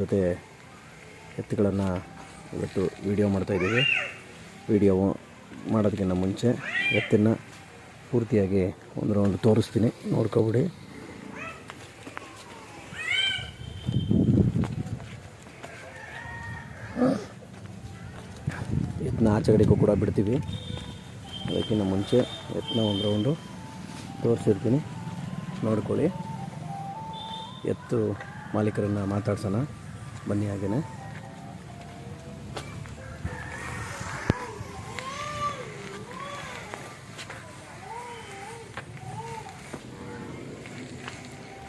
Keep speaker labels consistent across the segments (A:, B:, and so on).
A: ಜೊತೆ ಎತ್ತುಗಳನ್ನು ಇವತ್ತು ವಿಡಿಯೋ ಮಾಡ್ತಾಯಿದ್ದೀವಿ ವಿಡಿಯೋ ಮಾಡೋದಕ್ಕಿಂತ ಮುಂಚೆ ಎತ್ತನ್ನು ಪೂರ್ತಿಯಾಗಿ ಒಂದು ರೌಂಡ್ ತೋರಿಸ್ತೀನಿ. ನೋಡ್ಕೊಬಿಡಿ. ಎತ್ತನ್ನ ಆಚೆಗಡೆಗೂ ಕೂಡ ಬಿಡ್ತೀವಿ. ಅದಕ್ಕಿಂತ ಮುಂಚೆ ಎತ್ತನ್ನ ಒಂದು ರೌಂಡು ತೋರಿಸಿರ್ತೀನಿ. ನೋಡ್ಕೊಳ್ಳಿ. ಎತ್ತು ಮಾಲೀಕರನ್ನು ಮಾತಾಡ್ಸೋಣ. ಬನ್ನಿ ಹಾಗೇನೆ.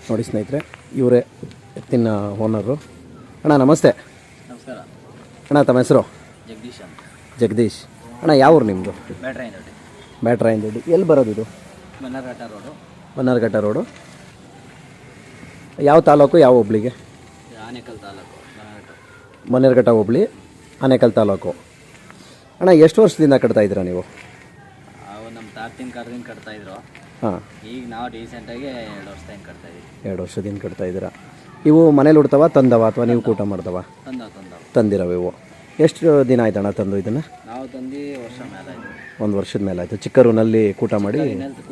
A: ನೋಡಿ ಸ್ನೇಹಿತರೆ ಇವರೇ ಎತ್ತಿನ ಓನರು. ಅಣ್ಣ ನಮಸ್ತೆ.
B: ನಮಸ್ಕಾರ.
A: ಅಣ್ಣ ತಮ್ಮ ಹೆಸರು?
B: ಜಗದೀಶ್ ಅಂತ.
A: ಜಗದೀಶ್. ಅಣ್ಣ ಯಾವ ಊರು ನಿಮ್ಮದು
B: ಬ್ಯಾಟ್ರಿ ನೋಡಿ
A: ಬ್ಯಾಟ್ರಾಯಿಂದ ದುಡ್ಡು. ಎಲ್ಲಿ ಬರೋದು ಇದು?
B: ಬನ್ನಾರ್ಘಟ್ಟ ರೋಡು.
A: ಬನ್ನಾರಘಟ್ಟ ರೋಡು. ಯಾವ ತಾಲೂಕು ಯಾವ ಹುಬ್ಳಿಗೆ?
B: ಇದು ಆನೇಕಲ್ ತಾಲೂಕು. ಮನ್ನರ್ಘಟ್ಟ
A: ಹೋಬ್ಳಿ ಆನೇಕಲ್ ತಾಲೂಕು. ಅಣ್ಣ ಎಷ್ಟು ವರ್ಷದಿಂದ ಕಟ್ತಾ ಇದ್ದೀರಾ ನೀವು?
B: ಅವು ನಮ್ಮ ತಾತಿನ ಕರ್ದಿಂದ ಕಟ್ತಾ ಇದ್ರು.
A: ಹಾಂ.
B: ಈಗ ನಾವು ರೀಸೆಂಟಾಗಿ ಎರಡು ವರ್ಷದಿಂದ ಕಟ್ತಾ ಇದ್ದೀವಿ
A: ಎರಡು ವರ್ಷದಿಂದ ಕಟ್ತಾ ಇದ್ದೀರಾ? ಇವು ಮನೇಲಿ ಉಡ್ತಾವ ತಂದವ ಅಥವಾ ನೀವು ಕೂಟ ಮಾಡ್ತಾವ
B: ತಂದ ತಂದವು.
A: ತಂದಿರವ ಇವು. ಎಷ್ಟು ದಿನ ಆಯ್ತಣ್ಣ ತಂದು ಇದನ್ನು?
B: ನಾವು ತಂದು ವರ್ಷ ಮೇಲೆ ಆಯ್ತು.
A: ಒಂದು ವರ್ಷದ ಮೇಲೆ ಆಯಿತು. ಚಿಕ್ಕರೂನಲ್ಲಿ ಕೂಟ ಮಾಡಿ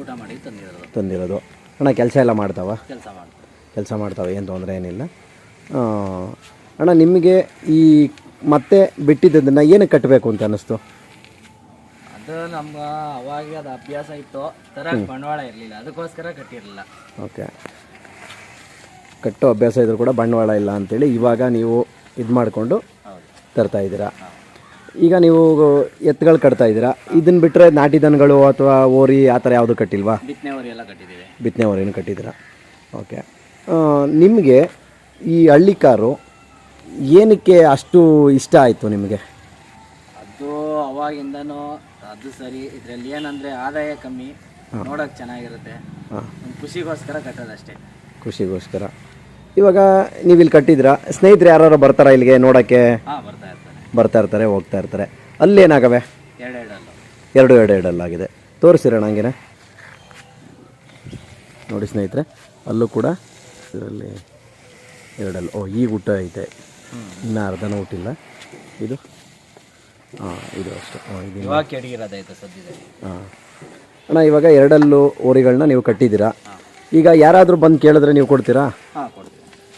B: ಊಟ ಮಾಡಿ ತಂದಿರೋದು.
A: ತಂದಿರೋದು. ಅಣ್ಣ ಕೆಲಸ ಎಲ್ಲ ಮಾಡ್ತಾವ?
B: ಕೆಲಸ ಮಾಡ್ತೀವಿ.
A: ಕೆಲಸ ಮಾಡ್ತಾವೆ ಏನು ತೊಂದರೆ ಏನಿಲ್ಲ. ಅಣ್ಣ ನಿಮಗೆ ಈ ಮತ್ತೆ ಬಿಟ್ಟಿದ್ದನ್ನು ಏನಕ್ಕೆ ಕಟ್ಟಬೇಕು ಅಂತ ಅನ್ನಿಸ್ತು?
B: ಅದು ನಮ್ಗೆ ಅವಾಗ ಅದು ಅಭ್ಯಾಸ ಇತ್ತು. ತರಕ್ಕೆ ಬಂಡವಾಳ ಇರಲಿಲ್ಲ. ಅದಕ್ಕೋಸ್ಕರ ಕಟ್ಟಿರಲಿಲ್ಲ.
A: ಓಕೆ. ಕಟ್ಟೋ ಅಭ್ಯಾಸ ಇದ್ರೂ ಕೂಡ ಬಂಡವಾಳ ಇಲ್ಲ ಅಂತೇಳಿ ಇವಾಗ ನೀವು ಇದು ಮಾಡಿಕೊಂಡು ತರ್ತಾ ಇದ್ದೀರಾ? ಈಗ ನೀವು ಎತ್ತುಗಳು ಕಟ್ತಾ ಇದ್ದೀರಾ? ಇದನ್ನು ಬಿಟ್ಟರೆ ನಾಟಿ ದನಗಳು ಅಥವಾ ಓರಿ ಆ ಥರ ಯಾವುದು ಕಟ್ಟಿಲ್ವಾ?
B: ಬಿತ್ತನೆವರಿ ಎಲ್ಲ ಕಟ್ಟಿದ್ದೀವಿ.
A: ಬಿತ್ತನೆ ಓರಿನೂ ಕಟ್ಟಿದ್ದೀರಾ? ಓಕೆ. ನಿಮಗೆ ಈ ಹಳ್ಳಿ ಕಾರು ಏನಕ್ಕೆ ಅಷ್ಟು ಇಷ್ಟ ಆಯಿತು ನಿಮಗೆ?
B: ಅದು ಅವಾಗಿಂದನೂ ಅದು ಸರಿ ಇದರಲ್ಲಿ ಏನಂದರೆ ಆದಾಯ ಕಮ್ಮಿ ನೋಡೋಕೆ ಚೆನ್ನಾಗಿರುತ್ತೆ. ಒಂದು ಖುಷಿಗೋಸ್ಕರ ಕಟ್ಟೋದಷ್ಟೇ
A: ಖುಷಿಗೋಸ್ಕರ. ಇವಾಗ ನೀವು ಇಲ್ಲಿ ಕಟ್ಟಿದ್ರ ಸ್ನೇಹಿತರು ಯಾರು ಬರ್ತಾರಾ ಇಲ್ಲಿಗೆ ನೋಡೋಕ್ಕೆ?
B: ಹಾಂ ಬರ್ತಾ ಇರ್ತಾರೆ.
A: ಬರ್ತಾ ಇರ್ತಾರೆ ಹೋಗ್ತಾ ಇರ್ತಾರೆ. ಅಲ್ಲಿ ಏನಾಗವೆ?
B: ಎರಡೆರಡಲ್ಲೂ.
A: ಎರಡು ಎರಡು ಎರಡಲ್ಲಾಗಿದೆ ತೋರಿಸಿರೋಣ ಹಂಗೇನೆ. ನೋಡಿ ಸ್ನೇಹಿತರೆ ಅಲ್ಲೂ ಕೂಡ ಇದರಲ್ಲಿ ಎರಡಲ್ಲಿ. ಓ ಈ ಊಟ ಐತೆ. ಇನ್ನೂ ಅರ್ಧನ ಊಟಿಲ್ಲ ಇದು? ಹಾಂ ಇದು ಅಷ್ಟೇ. ಹಾಂ ಇದು
B: ಇವಾಗ ಕೆಡಗಿರೋದೈತೆ ಸದ್ಯದಲ್ಲಿ
A: ಹಾಂ ಅಣ್ಣ ಇವಾಗ ಎರಡಲ್ಲೂ ಓರಿಗಳನ್ನ ನೀವು ಕಟ್ಟಿದ್ದೀರಾ? ಈಗ ಯಾರಾದರೂ ಬಂದು ಕೇಳಿದ್ರೆ ನೀವು ಕೊಡ್ತೀರಾ?
B: ಹಾಂ ಕೊಡ್ತೀವಿ.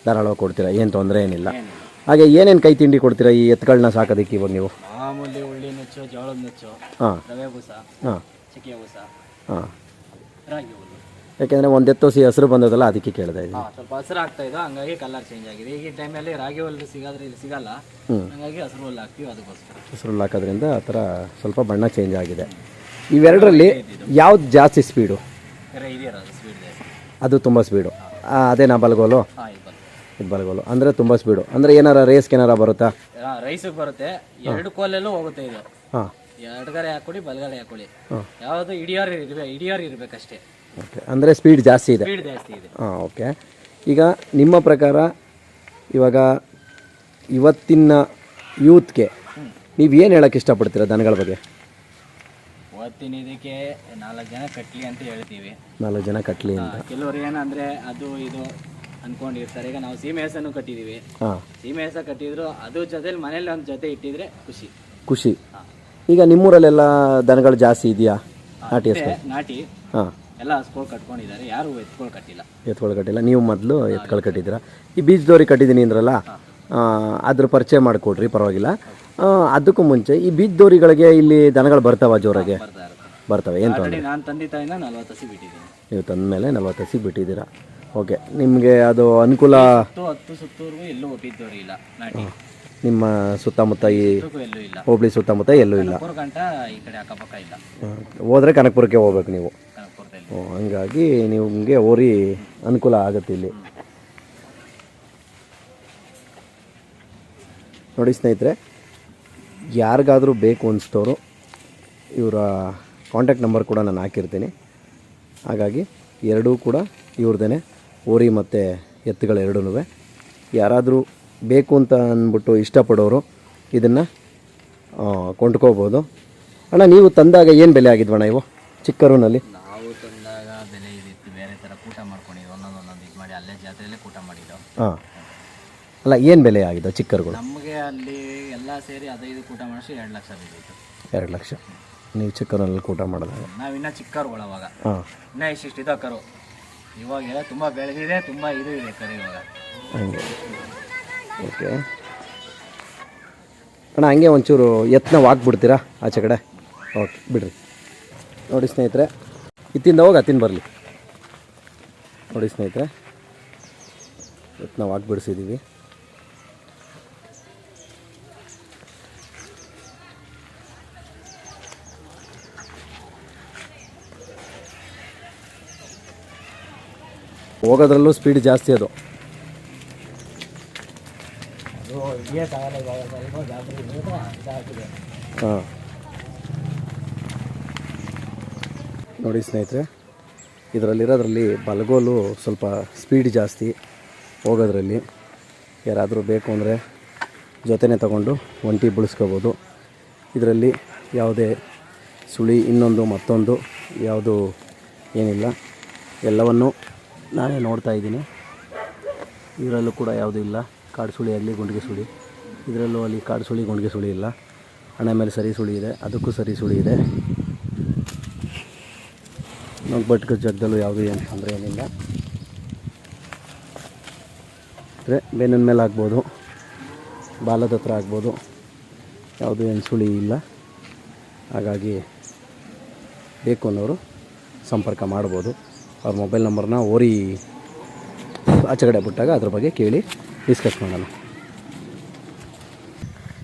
A: ಧಾರಾಳವಾಗಿ ಕೊಡ್ತೀರಾ? ಏನು ತೊಂದರೆ ಏನಿಲ್ಲ. ಹಾಗೆ ಏನೇನು ಕೈ ತಿಂಡಿ ಕೊಡ್ತೀರಾ ಈ ಎತ್ತುಗಳನ್ನ ಸಾಕೋದಕ್ಕೆ ಇವಾಗ ನೀವು?
B: ಮಾಮೂಲಿ ಉಳ್ಳಿ ನುಚ್ಚು ಜೋಳದ ನುಚ್ಚು
A: ಹಾಂ.
B: ರವೆ ಬೂಸ
A: ಹಾಂ.
B: ಚಿಕ್ಕೆ ಬೂಸ
A: ಹಾಂ.
B: ರಾಗಿ
A: ಯಾಕೆಂದರೆ ಒಂದೆತ್ತು ಎತ್ತು ಸಿ ಹೆಸರು ಬಂದದಲ್ಲ ಅದಕ್ಕೆ ಕೇಳ್ತಾ ಇದ್ದೀನಿ.
B: ಹಾಂ ಸ್ವಲ್ಪ ಹಸಿರು ಆಗ್ತಾ ಇದೆ ಹಂಗಾಗಿ ಕಲರ್ ಚೇಂಜ್ ಆಗಿದೆ. ಈಗ ಟೈಮಲ್ಲಿ ರಾಗಿ ಹುಲ್ಲು ಸಿಗೋದ್ರೆ ಇಲ್ಲಿ ಸಿಗಲ್ಲ. ಹಂಗಾಗಿ ಹಸಿರು ಹುಲ್ಲು ಹಾಕ್ತೀವಿ ಅದಕ್ಕೋಸ್ಕರ.
A: ಹೆಸರು ಹಾಕೋದ್ರಿಂದ ಆ ಥರ ಸ್ವಲ್ಪ ಬಣ್ಣ ಚೇಂಜ್ ಆಗಿದೆ. ಇವೆರಡರಲ್ಲಿ ಯಾವ್ದು ಜಾಸ್ತಿ ಸ್ಪೀಡು ಅದು ತುಂಬ ಸ್ಪೀಡು ಅದೇ ನಾ ಬಲ್ಗೋಲು?
B: ಹಾಂ ಇದು
A: ಬಲ್ಗೋಲು. ಅಂದರೆ ತುಂಬ ಸ್ಪೀಡು ಅಂದರೆ ಏನಾರ ರೇಸ್ಗೆ ಏನಾರ ಬರುತ್ತಾ?
B: ರೈಸಿಗೆ ಬರುತ್ತೆ. ಎರಡು ಕೋಲೆಲ್ಲೂ ಹೋಗುತ್ತೆ ಇದು.
A: ಹಾಂ.
B: ಎಡಗಡೆ ಹಾಕೊಳ್ಳಿ ಬಲಗಡೆ ಹಾಕೊಳ್ಳಿ ಯಾವುದು ಇಡಿಯಾರು ಇರ್ಬೇಕು ಇಡಿಯಾರ್ ಇರ್ಬೇಕಷ್ಟೇ.
A: ಓಕೆ ಅಂದರೆ ಸ್ಪೀಡ್ ಜಾಸ್ತಿ ಇದೆ.
B: ಸ್ಪೀಡ್ ಜಾಸ್ತಿ ಇದೆ.
A: ಹಾಂ ಓಕೆ ಈಗ ನಿಮ್ಮ ಪ್ರಕಾರ ಇವಾಗ ಇವತ್ತಿನ ಯೂತ್ಗೆ ನೀವು ಏನು ಹೇಳೋಕ್ಕೆ ಇಷ್ಟಪಡ್ತೀರಾ ದನಗಳ ಬಗ್ಗೆ?
B: ಇವತ್ತಿನ ಇದಕ್ಕೆ ನಾಲ್ಕು ಜನ ಕಟ್ಲಿ ಅಂತ ಹೇಳ್ತೀವಿ.
A: ನಾಲ್ಕು ಜನ ಕಟ್ಲಿ ಅಂತ.
B: ಕೆಲವರು ಏನಂದ್ರೆ ಅದು ಇದು ಅನ್ಕೊಂಡಿರ್ತಾರೆ. ಈಗ ನಾವು ಸೀಮೆ ಹೆಸನ್ನು ಕಟ್ಟಿದೀವಿ.
A: ಹಾಂ.
B: ಸೀಮೆ ಹೆಸ ಕಟ್ಟಿದ್ರು ಅದ್ರ ಜೊತೆಲಿ ಮನೇಲಿ ಒಂದು ಜೊತೆ ಇಟ್ಟಿದ್ರೆ ಖುಷಿ.
A: ಖುಷಿ. ಈಗ ನಿಮ್ಮೂರಲ್ಲೆಲ್ಲ ದನಗಳು ಜಾಸ್ತಿ ಇದೆಯಾ? ನಾಟಿ
B: ನಾಟಿ.
A: ಹಾಂ.
B: ಎಲ್ಲ ಹಸ್ಗಳು ಕಟ್ಕೊಂಡಿದ್ದಾರೆ ಯಾರು ಎತ್ಕೊಳ್ ಕಟ್ಟಿಲ್ಲ.
A: ಎತ್ಕೊಳ್ ಕಟ್ಟಿಲ್ಲ. ನೀವು ಮೊದಲು ಎತ್ಕೊಳ್ ಕಟ್ಟಿದ್ದೀರಾ? ಈ ಬೀಜದವ್ರಿ ಕಟ್ಟಿದ್ದೀನಿ ಅಂದ್ರಲ್ಲ ಅದ್ರ ಪರಿಚಯ ಮಾಡಿಕೊಡ್ರಿ ಪರವಾಗಿಲ್ಲ. ಅದಕ್ಕೂ ಮುಂಚೆ ಈ ಬೀಜದೋರಿಗಳಿಗೆ ಇಲ್ಲಿ ದನಗಳು ಬರ್ತಾವ ಜೋರಾಗೆ? ಬರ್ತವೆ ಏನು ತೊಂದರೆ
B: ನಾನು ತಂದೆ ತಾಯಿನ ನಲ್ವತ್ತು ಹಸಿ ಬಿಟ್ಟಿದ್ದೀನಿ.
A: ನೀವು ತಂದ ಮೇಲೆ ನಲ್ವತ್ತು ಹಸಿ ಬಿಟ್ಟಿದ್ದೀರಾ? ಓಕೆ ನಿಮಗೆ ಅದು ಅನುಕೂಲ
B: ಹತ್ತು ಸುತ್ತೂರ್ಗೂ ಎಲ್ಲೂ ಒಪ್ಪಿದ್ದವ್ರು ಇಲ್ಲ ನಾಟಿ.
A: ನಿಮ್ಮ ಸುತ್ತಮುತ್ತ ಈ ಹೋಬಳಿ ಸುತ್ತಮುತ್ತ ಎಲ್ಲೂ ಇಲ್ಲ.
B: ಹೋದರೆ ಗಂಟ ಈ ಕಡೆ ಅಕ್ಕಪಕ್ಕ ಇಲ್ಲ.
A: ಹೋದ್ರೆ ಕನಕಪುರಕ್ಕೆ ಹೋಗ್ಬೇಕು ನೀವು. ಹಂಗಾಗಿ ನಿಮಗೆ ಓರಿ ಅನುಕೂಲ ಆಗುತ್ತೆ ಇಲ್ಲಿ. ನೋಡಿ ಸ್ನೇಹಿತರೆ, ಯಾರಿಗಾದರೂ ಬೇಕು ಅನಿಸ್ತವರು, ಇವರ ಕಾಂಟ್ಯಾಕ್ಟ್ ನಂಬರ್ ಕೂಡ ನಾನು ಹಾಕಿರ್ತೀನಿ. ಹಾಗಾಗಿ ಎರಡೂ ಕೂಡ ಇವ್ರದೇ ಓರಿ ಮತ್ತು ಎತ್ತುಗಳು ಎರಡೂ ಯಾರಾದರೂ ಬೇಕು ಅಂತ ಅಂದ್ಬಿಟ್ಟು ಇಷ್ಟಪಡೋರು ಇದನ್ನು ಕೊಂಡ್ಕೋಬೋದು. ಅಣ್ಣ, ನೀವು ತಂದಾಗ ಏನು ಬೆಲೆ ಆಗಿದ್ವಣ್ಣ ಇವು ಚಿಕ್ಕರೂನಲ್ಲಿ
B: ನಾವು ತಂದಾಗ ಬೆಲೆ ಇದಿತ್ತು ಬೇರೆ ಥರ ಕೂಟ ಮಾಡ್ಕೊಂಡಿದ್ದು ಒಂದೊಂದು ಒಂದೊಂದು ಇದು ಮಾಡಿ ಅಲ್ಲೇ ಜಾತ್ರೆಯಲ್ಲೇ ಕೂಟ ಮಾಡಿದ್ದು.
A: ಹಾಂ. ಅಲ್ಲ ಏನು ಬೆಲೆ ಆಗಿದೆ ಚಿಕ್ಕರುಗಳು?
B: ನಮಗೆ ಅಲ್ಲಿ ಎಲ್ಲ ಸೇರಿ ಹದಿನೈದು ಕೂಟ ಮಾಡಿಸಿ ಎರಡು ಲಕ್ಷ ಬಿದ್ದಿತ್ತು.
A: ಎರಡು ಲಕ್ಷ. ನೀವು ಚಿಕ್ಕರಲ್ಲಿ ಕೂಟ ಮಾಡಿದಾಗ?
B: ನಾವಿನ್ನ ಚಿಕ್ಕರುಗಳು ಅವಾಗ.
A: ಹಾಂ.
B: ಇನ್ನೂ ಇಷ್ಟಿಷ್ಟು ಇದಾವೆ ಕರು ಇವಾಗ ತುಂಬ ಬೆಳೆದಿದೆ ತುಂಬ ಇದು ಇದೆ ಕರು ಇವಾಗ.
A: ಹಂಗೆ. ಓಕೆ. ಅಣ್ಣ ಹಂಗೆ ಒಂಚೂರು ಯತ್ನವಾಗ್ಬಿಡ್ತೀರಾ ಆಚೆ ಕಡೆ? ಓಕೆ ಬಿಡ್ರಿ. ನೋಡಿ ಸ್ನೇಹಿತರೆ ಇತ್ತಿಂದ ಹೋಗಿ ಅತ್ತಿಂದ ಬರಲಿ. ನೋಡಿ ಸ್ನೇಹಿತರೆ. ಯತ್ನ ಹಾಕಿ ಬಿಡಿಸಿದ್ದೀವಿ ಹೋಗೋದ್ರಲ್ಲೂ ಸ್ಪೀಡ್ ಜಾಸ್ತಿ ಅದು. ನೋಡಿ ಸ್ನೇಹಿತರೆ ಇದರಲ್ಲಿರೋದ್ರಲ್ಲಿ ಬಲಗೋಲು ಸ್ವಲ್ಪ ಸ್ಪೀಡ್ ಜಾಸ್ತಿ. ಹೋಗೋದ್ರಲ್ಲಿ ಯಾರಾದರೂ ಬೇಕು ಅಂದರೆ ಜೊತೆನೆ ತಗೊಂಡು ಒಂಟಿ ಬಳಸ್ಕೋಬೋದು. ಇದರಲ್ಲಿ ಯಾವುದೇ ಸುಳಿ ಇನ್ನೊಂದು ಮತ್ತೊಂದು ಯಾವುದು ಏನಿಲ್ಲ. ಎಲ್ಲವನ್ನು ನಾನೇ ನೋಡ್ತಾ ಇದ್ದೀನಿ. ಇದರಲ್ಲೂ ಕೂಡ ಯಾವುದೂ ಇಲ್ಲ. ಕಾಡು ಸುಳಿ ಆಗಲಿ ಗುಂಡಿಗೆ ಸುಳಿ. ಇದರಲ್ಲೂ ಅಲ್ಲಿ ಕಾಡು ಸುಳಿ, ಗುಂಡಿಗೆ ಸುಳಿ ಇಲ್ಲ. ಹಣೆ ಮೇಲೆ ಸರಿ ಸುಳಿ ಇದೆ. ಅದಕ್ಕೂ ಸರಿ ಸುಳಿ ಇದೆ. ಬಟ್ಕ ಜಗ್ದಲ್ಲೂ ಯಾವುದೂ ಏನು ತೊಂದರೆ ಏನಿಲ್ಲ. ಅಂದರೆ ಬೆನ್ನಿನ ಮೇಲೆ ಆಗ್ಬೋದು ಬಾಲದ ಹತ್ರ ಆಗ್ಬೋದು ಯಾವುದೂ ಏನು ಸುಳಿ ಇಲ್ಲ. ಹಾಗಾಗಿ ಬೇಕು ಅನ್ನೋರು ಸಂಪರ್ಕ ಮಾಡ್ಬೋದು. ಅವ್ರ ಮೊಬೈಲ್ ನಂಬರ್ನ ಓರಿ ಆಚೆಗಡೆ ಬಿಟ್ಟಾಗ ಅದ್ರ ಬಗ್ಗೆ ಕೇಳಿ ಡಿಸ್ಕಸ್ ಮಾಡೋಣ.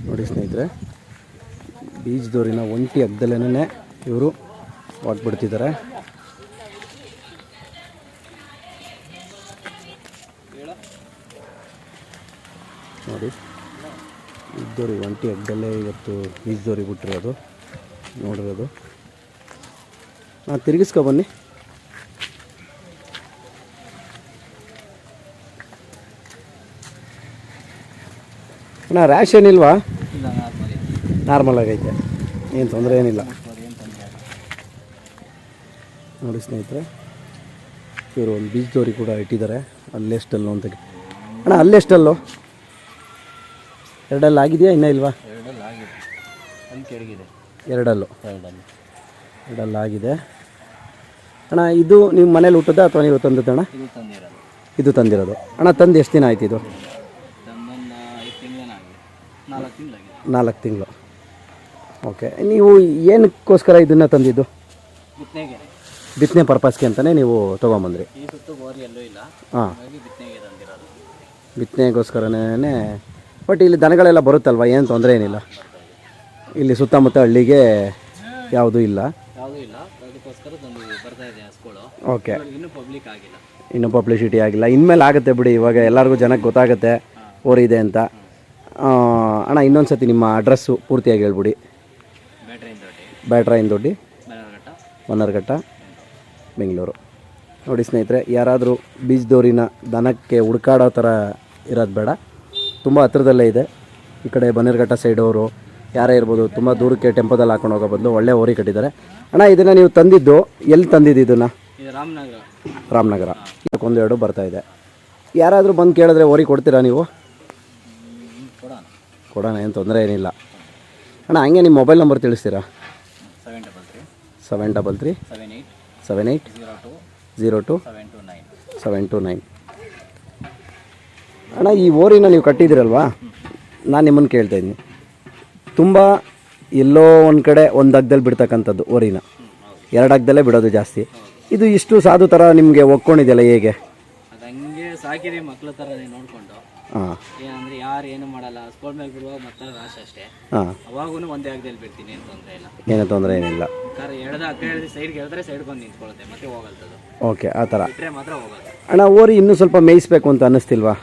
A: ನೋಡಿ ಸ್ನೇಹಿತರೆ, ಬೀಜದೋರಿನ ಒಂಟಿ ಅಗ್ದಲೇನೆ ಇವರು ಒಟ್ಬಿಡ್ತಿದ್ದಾರೆ ಇದ್ದೋರಿ ಒಂಟಿ ಅಗ್ದಲ್ಲೇ ಇವತ್ತು ಬೀಜದೋರಿ ಬಿಟ್ಟಿರೋದು ನೋಡಿರೋದು ಹಾಂ ತಿರುಗಿಸ್ಕೊ ಬನ್ನಿ. ಅಣ್ಣ ರ್ಯಾಶ್ ಏನಿಲ್ವಾ?
B: ನಾರ್ಮಲ್
A: ಆಗೈತೆ. ಏನು ತೊಂದರೆ ಏನಿಲ್ಲ. ನೋಡಿ ಸ್ನೇಹಿತರೆ ಇವರು ಒಂದು ಬೀಜದೋರಿ ಕೂಡ ಇಟ್ಟಿದ್ದಾರೆ. ಅಲ್ಲೆಷ್ಟಲ್ಲು ಅಂತ ಅಣ್ಣ ಅಲ್ಲೆಷ್ಟಲ್ಲು ಎರಡಲ್ಲಿ ಆಗಿದೆಯಾ ಇನ್ನೂ ಇಲ್ವಾ?
B: ಎರಡಲ್ಲಿ ಆಗಿದೆ ಅಲ್ಲಿ ಕೆಳಗಿದೆ
A: ಎರಡಲ್ಲು.
B: ಎರಡಲ್ಲಿ.
A: ಎರಡಲ್ಲಿ ಆಗಿದೆ ಅಣ್ಣ ಇದು ನಿಮ್ಮ ಮನೇಲಿ ಹುಟ್ಟದ ಅಥವಾ ನೀವು
B: ಇದು ತಂದಿರೋದು.
A: ಇದು ತಂದಿರೋದು. ಅಣ್ಣ ತಂದು ಎಷ್ಟು ದಿನ ಆಯ್ತು ಇದು?
B: ತಂದೊಂದು ಐದು ತಿಂಗಳೇನಾಗಿದೆ. ನಾಲ್ಕು ತಿಂಗಳಾಗಿದೆ.
A: ನಾಲ್ಕು ತಿಂಗಳು. ಓಕೆ. ನೀವು ಏನಕ್ಕೋಸ್ಕರ ಇದನ್ನು ತಂದಿದ್ದು?
B: ಬಿತ್ತನೆಗೆ.
A: ಬಿತ್ತನೆ ಪರ್ಪಸ್ಗೆ ಅಂತಲೇ ನೀವು ತೊಗೊಂಬಂದ್ರಿ.
B: ಈ ಸುತ್ತು ಬೋರಿ ಎಲ್ಲೂ ಇಲ್ಲ.
A: ಹಾಂ.
B: ಬಿತ್ತನೆಗೆ ತಂದಿರೋದು.
A: ಬಿತ್ತನೆಗೋಸ್ಕರನೇ ಬಟ್ ಇಲ್ಲಿ ದನಗಳೆಲ್ಲ ಬರುತ್ತಲ್ವ? ಏನು ತೊಂದರೆ ಏನಿಲ್ಲ. ಇಲ್ಲಿ ಸುತ್ತಮುತ್ತ ಹಳ್ಳಿಗೆ ಯಾವುದೂ ಇಲ್ಲ.
B: ಯಾವುದೂ ಇಲ್ಲ. ಅದಕ್ಕೋಸ್ಕರ ತಂದು ಬರ್ತಾ ಇದೆ ಹಸ್ಗಳು
A: ಓಕೆ
B: ಇನ್ನೂ ಪಬ್ಲಿಕ್ ಆಗಿಲ್ಲ.
A: ಇನ್ನೂ ಪಬ್ಲಿಸಿಟಿ ಆಗಿಲ್ಲ. ಇನ್ಮೇಲೆ ಆಗುತ್ತೆ ಬಿಡಿ ಇವಾಗ ಎಲ್ಲರಿಗೂ ಜನಕ್ಕೆ ಗೊತ್ತಾಗುತ್ತೆ ಓರಿದೆ ಅಂತ. ಅಣ್ಣ ಇನ್ನೊಂದು ಸತಿ ನಿಮ್ಮ ಅಡ್ರೆಸ್ಸು ಪೂರ್ತಿಯಾಗಿ ಹೇಳ್ಬಿಡಿ. ಬ್ಯಾಟ್ರಾಯಿನ್ ದೊಡ್ಡಿ. ವನ್ನರ್ಘಟ್ಟ ಬೆಂಗಳೂರು. ನೋಡಿ ಸ್ನೇಹಿತರೆ ಯಾರಾದರೂ ಬೀಜದೋರಿನ ದನಕ್ಕೆ ಹುಡ್ಕಾಡೋ ಥರ ಇರೋದು ಬೇಡ. ತುಂಬ ಹತ್ರದಲ್ಲೇ ಇದೆ. ಈ ಕಡೆ ಬನ್ನೇರ್ಘಟ್ಟ ಸೈಡವರು ಯಾರೇ ಇರ್ಬೋದು ತುಂಬ ದೂರಕ್ಕೆ ಟೆಂಪೋದಲ್ಲಿ ಹಾಕೊಂಡು ಹೋಗೋ ಬದಲು ಒಳ್ಳೆ ಓರಿ ಕಟ್ಟಿದ್ದಾರೆ. ಅಣ್ಣ ಇದನ್ನು ನೀವು ತಂದಿದ್ದು ಎಲ್ಲಿ ತಂದಿದ್ದು ಇದನ್ನು?
B: ರಾಮನಗರ.
A: ರಾಮನಗರ. ಒಂದೆರಡು ಬರ್ತಾ ಇದೆ. ಯಾರಾದರೂ ಬಂದು ಕೇಳಿದ್ರೆ ಓರಿ ಕೊಡ್ತೀರಾ ನೀವು?
B: ಕೊಡೋಣ
A: ಕೊಡೋಣ ಏನು ತೊಂದರೆ ಏನಿಲ್ಲ. ಅಣ್ಣ ಹಂಗೆ ನಿಮ್ಮ ಮೊಬೈಲ್ ನಂಬರ್ ತಿಳಿಸ್ತೀರಾ?
B: Seven double three
A: seven double three
B: seven eight
A: seven eight
B: zero two
A: zero two
B: seven two nine
A: seven two nine ಅಣ್ಣ ಈ ಓರಿನ ನೀವು ಕಟ್ಟಿದ್ದೀರಲ್ವಾ? ನಾನು ನಿಮ್ಮನ್ನು ಕೇಳ್ತಾ ಇದ್ದೀನಿ. ತುಂಬ ಎಲ್ಲೋ ಒಂದು ಕಡೆ ಒಂದು ಅಗ್ದಲ್ಲಿ ಬಿಡ್ತಕ್ಕಂಥದ್ದು ಓರಿನ. ಎರಡು ಅಗ್ದಲ್ಲೇ ಬಿಡೋದು ಜಾಸ್ತಿ. ಇದು ಇಷ್ಟು ಸಾಧು ಥರ ನಿಮಗೆ ಒಕ್ಕೊಂಡಿದೆಯಲ್ಲ ಹೇಗೆ?
B: ಅದು ಹಂಗೆ ಸಾಕಿರಿ ಮಕ್ಳ ಥರನೇ ನೋಡ್ಕೊಂಡು.
A: ಹಾಂ.
B: ಏನಂದ್ರೆ ಯಾರು ಏನು ಮಾಡಲ್ಲ. ಸ್ಕೂಲ್ ಮೇಲೆ ಬಿಡುವಾಗ ಮತ್ತೆ ರಾಶಿ ಅಷ್ಟೇ.
A: ಹಾಂ.
B: ಅವಾಗೂ ಒಂದೇ ಆಗದಲ್ಲಿ ಬಿಡ್ತೀನಿ ಏನು ತೊಂದರೆ ಇಲ್ಲ.
A: ಏನೂ ತೊಂದರೆ ಏನಿಲ್ಲ.
B: ಕಾರ ಎಳ್ದ ಅಕ್ಕ ಎಳ್ದು ಸೈಡ್ಗೆ ಎಳ್ದ್ರೆ ಸೈಡ್ ಬಂದು ನಿಂತ್ಕೊಳ್ಳುತ್ತೆ ಮತ್ತೆ ಹೋಗಲ್ತದು.
A: ಓಕೆ ಆ ಥರ
B: ಬಿಟ್ಟರೆ ಮಾತ್ರ ಹೋಗೋದು
A: ಅಣ್ಣ ಓರಿ ಇನ್ನೂ ಸ್ವಲ್ಪ ಮೇಯಿಸ್ಬೇಕು ಅಂತ ಅನ್ನಿಸ್ತಿಲ್ವಾ?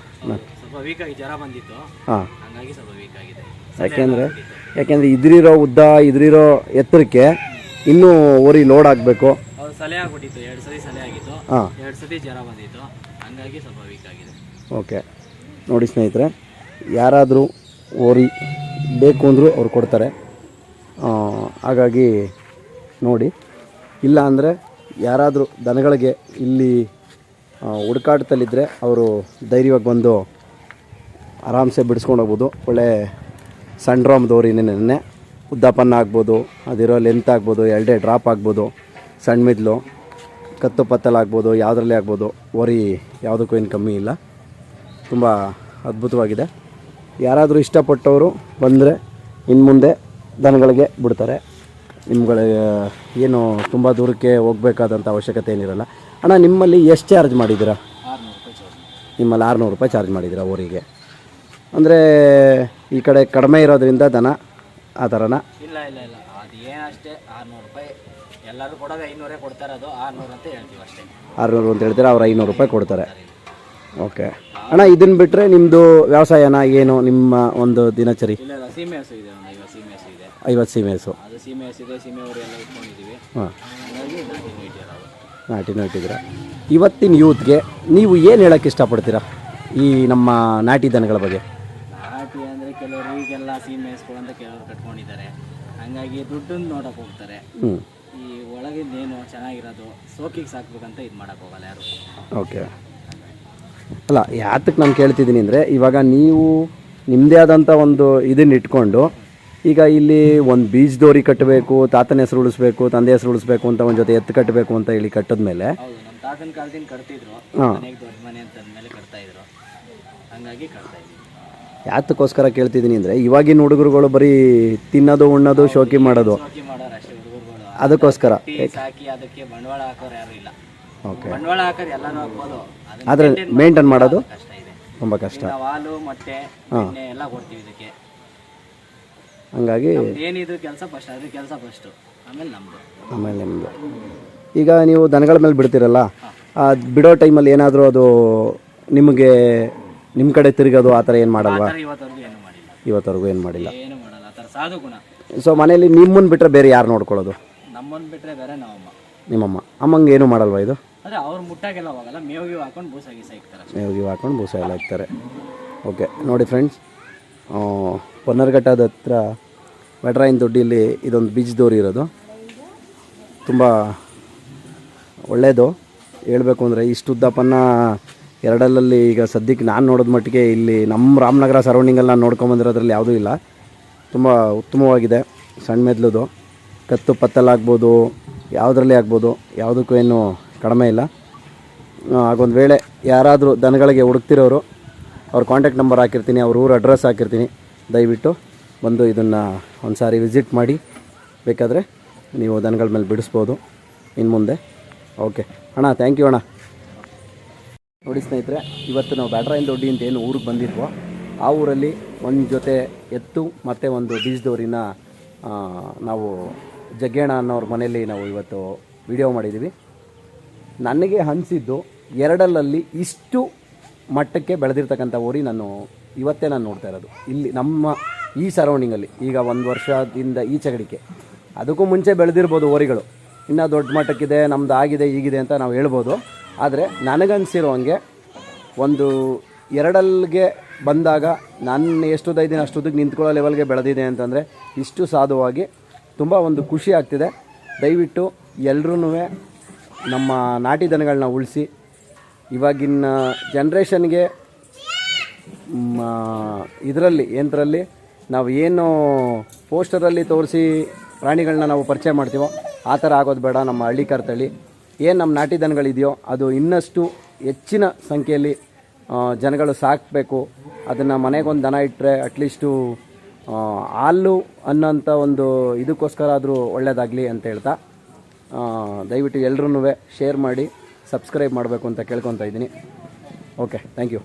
B: ಸ್ವಲ್ಪ ವೀಕ್ ಆಗಿ ಜ್ವರ ಬಂದಿತ್ತು.
A: ಹಾಂ.
B: ಹಂಗಾಗಿ ಸ್ವಲ್ಪ ವೀಕ್ ಆಗಿದೆ.
A: ಯಾಕೆಂದರೆ ಯಾಕೆಂದರೆ ಇದ್ರಿರೋ ಉದ್ದ ಇದ್ರಿರೋ ಎತ್ತರಕ್ಕೆ ಇನ್ನೂ ಓರಿ ಲೋಡ್ ಆಗಬೇಕು.
B: ಅವ್ರು ಸಲೆ ಆಗ್ಬಿಟ್ಟಿತ್ತು. ಎರಡು ಸತಿ ಸಲೆ ಆಗಿತ್ತು.
A: ಹಾಂ.
B: ಎರಡು ಸತಿ ಜ್ವರ ಬಂದಿತ್ತು. ಹಂಗಾಗಿ ಸ್ವಲ್ಪ ವೀಕ್ ಆಗಿದೆ.
A: ಓಕೆ. ನೋಡಿ ಸ್ನೇಹಿತರೆ ಯಾರಾದರೂ ಓರಿ ಬೇಕು ಅಂದರೂ ಅವ್ರು ಕೊಡ್ತಾರೆ. ಹಾಗಾಗಿ ನೋಡಿ. ಇಲ್ಲ ಅಂದರೆ ಯಾರಾದರೂ ದನಗಳಿಗೆ ಇಲ್ಲಿ ಹುಡುಕಾಟದಲ್ಲಿದ್ದರೆ ಅವರು ಧೈರ್ಯವಾಗಿ ಬಂದು ಆರಾಮ್ಸೆ ಬಿಡಿಸ್ಕೊಂಡು ಹೋಗ್ಬೋದು. ಒಳ್ಳೆ ಸಣ್ಣ ರೋಮ್ ದೋರಿನೇ ಉದ್ದಾಪನ್ನ ಆಗ್ಬೋದು, ಅದಿರೋ ಲೆಂತ್ ಆಗ್ಬೋದು, ಎರಡೇ ಡ್ರಾಪ್ ಆಗ್ಬೋದು, ಸಣ್ಣ ಮಿದ್ಲು, ಕತ್ತು ಪತ್ತಲ್ ಆಗ್ಬೋದು, ಯಾವುದ್ರಲ್ಲೇ ಆಗ್ಬೋದು ಓರಿ ಯಾವುದಕ್ಕೂ ಏನು ಕಮ್ಮಿ ಇಲ್ಲ. ತುಂಬ ಅದ್ಭುತವಾಗಿದೆ. ಯಾರಾದರೂ ಇಷ್ಟಪಟ್ಟವರು ಬಂದರೆ ಇನ್ನು ಮುಂದೆ ದನಗಳಿಗೆ ಬಿಡ್ತಾರೆ. ನಿಮ್ಗಳಿಗೆ ಏನು ತುಂಬ ದೂರಕ್ಕೆ ಹೋಗಬೇಕಾದಂಥ ಅವಶ್ಯಕತೆ ಏನಿರಲ್ಲ. ಅಣ್ಣ ನಿಮ್ಮಲ್ಲಿ ಎಷ್ಟು ಚಾರ್ಜ್ ಮಾಡಿದ್ದೀರಾ? ನಿಮ್ಮಲ್ಲಿ ಆರುನೂರು ರೂಪಾಯಿ ಚಾರ್ಜ್ ಮಾಡಿದ್ದೀರಾ ಊರಿಗೆ? ಅಂದರೆ ಈ ಕಡೆ ಕಡಿಮೆ ಇರೋದ್ರಿಂದ ದನ ಆ ಥರನ
B: ಇಲ್ಲ ಇಲ್ಲ ಇಲ್ಲ. ಅದು ಏನಷ್ಟೇ ಆರುನೂರು ರೂಪಾಯಿ. ಎಲ್ಲರೂ ಕೊಡೋದು ಐನೂರೇ ಕೊಡ್ತಾ ಇರೋದು ಆರುನೂರು ಅಂತ ಹೇಳ್ತೀವಿ ಅಷ್ಟೇ.
A: ಆರುನೂರು ಅಂತ ಹೇಳ್ತೀರಾ ಅವ್ರು ಐನೂರು ರೂಪಾಯಿ ಕೊಡ್ತಾರೆ. ಓಕೆ. ಅಣ್ಣ ಇದನ್ನ ಬಿಟ್ಟರೆ ನಿಮ್ಮದು ವ್ಯವಸಾಯನ ಏನು ನಿಮ್ಮ ಒಂದು ದಿನಚರಿ?
B: ಇಲ್ಲ ಸೀಮೆ ಹಸು ಇದೆ ಒಂದು ಐವತ್ತು ಸೀಮೆ ಹಸು ಅದು ಸೀಮೆ ಸೀಮೆ ಎಲ್ಲ ಇಟ್ಕೊಂಡಿದ್ದೀವಿ.
A: ಹಾಂ.
B: ಹಾಗಾಗಿ ನಾಟಿ
A: ನಾಟಿನೂ ಇಟ್ಟಿದ್ದೀರಾ ಇವತ್ತಿನ ಯೂತ್ಗೆ ನೀವು ಏನು ಹೇಳೋಕ್ಕೆ ಇಷ್ಟಪಡ್ತೀರಾ ಈ ನಮ್ಮ ನಾಟಿ ದನಗಳ ಬಗ್ಗೆ?
B: ನಾಟಿ ಅಂದರೆ ಕೆಲವರು ಈಗೆಲ್ಲ ಸೀಮೆ ಹಸುಗಳು ಅಂತ ಕೆಲವರು ಕಟ್ಕೊಂಡಿದ್ದಾರೆ. ಹಂಗಾಗಿ ದುಡ್ಡನ್ನು ನೋಡಕ್ಕೆ ಹೋಗ್ತಾರೆ.
A: ಹ್ಞೂ
B: ಈ ಒಳಗಿಂದ ಏನು ಚೆನ್ನಾಗಿರೋದು ಸೋಕಿಗೆ ಸಾಕ್ಬೇಕಂತ ಇದು ಮಾಡಕ್ಕೆ ಹೋಗಲ್ಲ ಯಾರು.
A: ಓಕೆ. ಅಲ್ಲ ಯಾತಕ್ಕೆ ನಾನು ಕೇಳ್ತಿದ್ದೀನಿ ಅಂದರೆ ಇವಾಗ ನೀವು ನಿಮ್ಮದೇ ಆದಂಥ ಒಂದು ಇದನ್ನ ಇಟ್ಕೊಂಡು ಈಗ ಇಲ್ಲಿ ಒಂದು ಬೀಜದೋರಿ ಕಟ್ಟಬೇಕು ತಾತನ ಹೆಸರು ಉಳಿಸ್ಬೇಕು ತಂದೆ ಹೆಸರು ಉಳಿಸ್ಬೇಕು ಅಂತ ಒಂದು ಜೊತೆ ಎತ್ತು ಕಟ್ಟಬೇಕು ಅಂತ ಹೇಳಿ ಕಟ್ಟಿದ್ಮೇಲೆ
B: ಹೌದು ನಮ್ಮ ತಾತನ ಕಾಲದಿಂದ ಕಟ್ತಿದ್ರು.
A: ಹಾಂ.
B: ಮನೆಗೆ ದೊಡ್ಡ ಮನೆ ಅಂತ ಅಂದಮೇಲೆ ಕಟ್ತಾ ಇದ್ರು ಹಂಗಾಗಿ ಕಟ್ತಾ ಇದ್ವಿ
A: ಯಾತಕ್ಕೋಸ್ಕರ ಕೇಳ್ತಿದ್ದೀನಿ ಅಂದರೆ ಇವಾಗಿನ ಹುಡುಗರುಗಳು ಬರೀ ತಿನ್ನೋದು ಉಣ್ಣೋದು ಶೋಕಿ ಮಾಡೋದು.
B: ಸೋಕಿ ಮಾಡೋರು ಅಷ್ಟೇ ಹುಡುಗರುಗಳು.
A: ಅದಕ್ಕೋಸ್ಕರ.
B: ಟೀ ಸಾಕಿ ಅದಕ್ಕೆ ಬಂಡವಾಳ ಹಾಕೋರು ಯಾರು ಇಲ್ಲ.
A: ಓಕೆ.
B: ಬಂಡವಾಳ ಹಾಕೋರು ಎಲ್ಲಾನು ಹಾಕ್ಬೋದು. ಅದನ್ನ
A: ಆದರೆ ಮೇಂಟೈನ್ ಮಾಡೋದು
B: ಕಷ್ಟ ಇದೆ.
A: ತುಂಬ ಕಷ್ಟ.
B: ನಾವು ಹಾಲು ಮೊಟ್ಟೆ ಎಣ್ಣೆ ಎಲ್ಲ ಕೊಡ್ತೀವಿ ಇದಕ್ಕೆ.
A: ಹಂಗಾಗಿ
B: ಏನಿದ್ರು ಕೆಲಸ ಫಸ್ಟ್ ಅದ್ರ ಕೆಲಸ ಫಸ್ಟ್ ಆಮೇಲೆ ನಮ್ದು.
A: ಆಮೇಲೆ ನಿಮ್ಮದು ಈಗ ನೀವು ದನಗಳ ಮೇಲೆ ಬಿಡ್ತೀರಲ್ಲ ಅದು ಬಿಡೋ ಟೈಮಲ್ಲಿ ಏನಾದರೂ ಅದು ನಿಮಗೆ ನಿಮ್ಮ ಕಡೆ ತಿರುಗೋದು ಆ ಥರ ಏನು ಮಾಡಲ್ವಾ?
B: ಇವತ್ತವರೆಗೂ ಏನು ಮಾಡಿಲ್ಲ.
A: ಇವತ್ತವರೆಗೂ ಏನು ಮಾಡಿಲ್ಲ.
B: ಏನು ಮಾಡಲ್ಲ ಆ ಥರ ಸಾಧು ಗುಣ.
A: ಸೊ ಮನೇಲಿ ನಿಮ್ಮನ್ನು ಬಿಟ್ಟರೆ ಬೇರೆ ಯಾರು ನೋಡ್ಕೊಳ್ಳೋದು?
B: ನಮ್ಮನ್ನು ಬಿಟ್ಟರೆ ಬೇರೆ ನಮ್ಮಮ್ಮ.
A: ನಿಮ್ಮಮ್ಮ. ಅಮ್ಮಂಗೆ ಏನು ಮಾಡಲ್ವಾ ಇದು?
B: ಅವ್ರು ಮುಟ್ಟಾಗೆಲ್ಲ ಹೋಗಲ್ಲ ಮೇವು ಗೀವು ಹಾಕೊಂಡು ಬೂಸ ಗೀಸ ಇಕ್ತಾರೆ
A: ಮೇವು ಗೀವು ಹಾಕೊಂಡು ಬೂಸ ಎಲ್ಲ ಓಕೆ ನೋಡಿ ಫ್ರೆಂಡ್ಸ್ ಪೊನ್ನರ್ಘಟ್ಟದ ಹತ್ರ ವೆಡ್ರಾಯಿನ ದೊಡ್ಡಿಲಿ ಇದೊಂದು ಬೀಜದೋರಿ ಇರೋದು. ತುಂಬ ಒಳ್ಳೆಯದು ಹೇಳಬೇಕು ಅಂದರೆ ಇಷ್ಟುದ್ದಪ್ಪನ್ನ ಎರಡಲ್ಲಲ್ಲಿ ಈಗ ಸದ್ಯಕ್ಕೆ ನಾನು ನೋಡೋದ ಮಟ್ಟಿಗೆ ಇಲ್ಲಿ ನಮ್ಮ ರಾಮನಗರ ಸರೌಂಡಿಂಗಲ್ಲಿ ನಾನು ನೋಡ್ಕೊಂಬಂದಿರೋದ್ರಲ್ಲಿ ಯಾವುದೂ ಇಲ್ಲ. ತುಂಬ ಉತ್ತಮವಾಗಿದೆ ಸಣ್ಣ ಮೆದ್ಲದು. ಕತ್ತು ಪತ್ತಲಾಗ್ಬೋದು ಯಾವುದರಲ್ಲಿ ಆಗ್ಬೋದು, ಯಾವುದಕ್ಕೂ ಏನು ಕಡಿಮೆ ಇಲ್ಲ. ಆಗೊಂದು ವೇಳೆ ಯಾರಾದರೂ ದನಗಳಿಗೆ ಹುಡುಕ್ತಿರೋರು ಅವ್ರ ಕಾಂಟ್ಯಾಕ್ಟ್ ನಂಬರ್ ಹಾಕಿರ್ತೀನಿ, ಅವ್ರ ಊರ ಅಡ್ರೆಸ್ ಹಾಕಿರ್ತೀನಿ. ದಯವಿಟ್ಟು ಬಂದು ಇದನ್ನು ಒಂದು ಸಾರಿ ವಿಸಿಟ್ ಮಾಡಿ. ಬೇಕಾದರೆ ನೀವು ದನಗಳ ಮೇಲೆ ಬಿಡಿಸ್ಬೋದು. ಇನ್ನು ಮುಂದೆ. ಓಕೆ ಅಣ್ಣ ಥ್ಯಾಂಕ್ ಯು ಅಣ್ಣ. ನೋಡಿ ಸ್ನೇಹಿತರೆ, ಇವತ್ತು ನಾವು ಬ್ಯಾಟ್ರಾಯಿನ್ ದೊಡ್ಡಿ ಅಂತ ಏನು ಊರಿಗೆ ಬಂದಿದ್ವೋ, ಆ ಊರಲ್ಲಿ ಒಂದು ಜೊತೆ ಎತ್ತು ಮತ್ತು ಒಂದು ಬೀಜದವರಿನ ನಾವು ಜಗ್ಗೇಣ ಅನ್ನೋರ ಮನೆಯಲ್ಲಿ ನಾವು ಇವತ್ತು ವಿಡಿಯೋ ಮಾಡಿದ್ದೀವಿ ನನಗೆ ಅನಿಸಿದ್ದು ಎರಡಲ್ಲಲ್ಲಿ ಇಷ್ಟು ಮಟ್ಟಕ್ಕೆ ಬೆಳೆದಿರ್ತಕ್ಕಂಥ ಊರಿ ನಾನು ಇವತ್ತೇ ನಾನು ನೋಡ್ತಾ ಇರೋದು. ಇಲ್ಲಿ ನಮ್ಮ ಈ ಸರೌಂಡಿಂಗಲ್ಲಿ ಈಗ ಒಂದು ವರ್ಷದಿಂದ ಚಗಡಿಕೆ ಅದಕ್ಕೂ ಮುಂಚೆ ಬೆಳೆದಿರ್ಬೋದು ಓರಿಗಳು. ಇನ್ನೂ ದೊಡ್ಡ ಮಟ್ಟಕ್ಕಿದೆ ನಮ್ಮದು ಆಗಿದೆ, ಈಗಿದೆ ಅಂತ ನಾವು ಹೇಳ್ಬೋದು. ಆದರೆ ನನಗನ್ಸಿರೋ ಹಂಗೆ ಒಂದು ಎರಡಲ್ಗೆ ಬಂದಾಗ ನಾನು ಎಷ್ಟು ಇದ್ದೀನಿ ಅಷ್ಟೊತ್ತಿಗೆ ನಿಂತ್ಕೊಳ್ಳೋ ಲೆವೆಲ್ಗೆ ಬೆಳೆದಿದೆ ಅಂತಂದರೆ ಇಷ್ಟು ಸಾಧುವಾಗಿ ತುಂಬ ಒಂದು ಖುಷಿ ಆಗ್ತಿದೆ. ದಯವಿಟ್ಟು ಎಲ್ಲರೂ ನಮ್ಮ ನಾಟಿ ದನಗಳನ್ನ ಉಳಿಸಿ ಇವಾಗಿನ ಜನ್ರೇಷನ್ಗೆ ಇದರಲ್ಲಿ ಯಂತ್ರದಲ್ಲಿ ನಾವು ಏನು ಪೋಸ್ಟರಲ್ಲಿ ತೋರಿಸಿ ಪ್ರಾಣಿಗಳನ್ನ ನಾವು ಪರಿಚಯ ಮಾಡ್ತೀವೋ, ಆ ಥರ ಆಗೋದು ಬೇಡ ನಮ್ಮ ಹಳ್ಳಿ ಕರ್ತಳಿ. ಏನು ನಮ್ಮ ನಾಟಿ ದನಗಳಿದೆಯೋ, ಅದು ಇನ್ನಷ್ಟು ಹೆಚ್ಚಿನ ಸಂಖ್ಯೆಯಲ್ಲಿ ಜನಗಳು ಸಾಕಬೇಕು. ಅದನ್ನು ಮನೆಗೊಂದು ದನ ಇಟ್ಟರೆ ಅಟ್ಲೀಸ್ಟು ಹಾಲು ಅನ್ನೋಂಥ ಒಂದು ಇದಕ್ಕೋಸ್ಕರ ಆದರೂ ಒಳ್ಳೆಯದಾಗಲಿ ಅಂತ ಹೇಳ್ತಾ ದಯವಿಟ್ಟು ಎಲ್ಲರೂ ಶೇರ್ ಮಾಡಿ. ಸಬ್ಸ್ಕ್ರೈಬ್ ಮಾಡಬೇಕು ಅಂತ ಕೇಳ್ಕೊತಾ ಇದ್ದೀನಿ. Okay thank you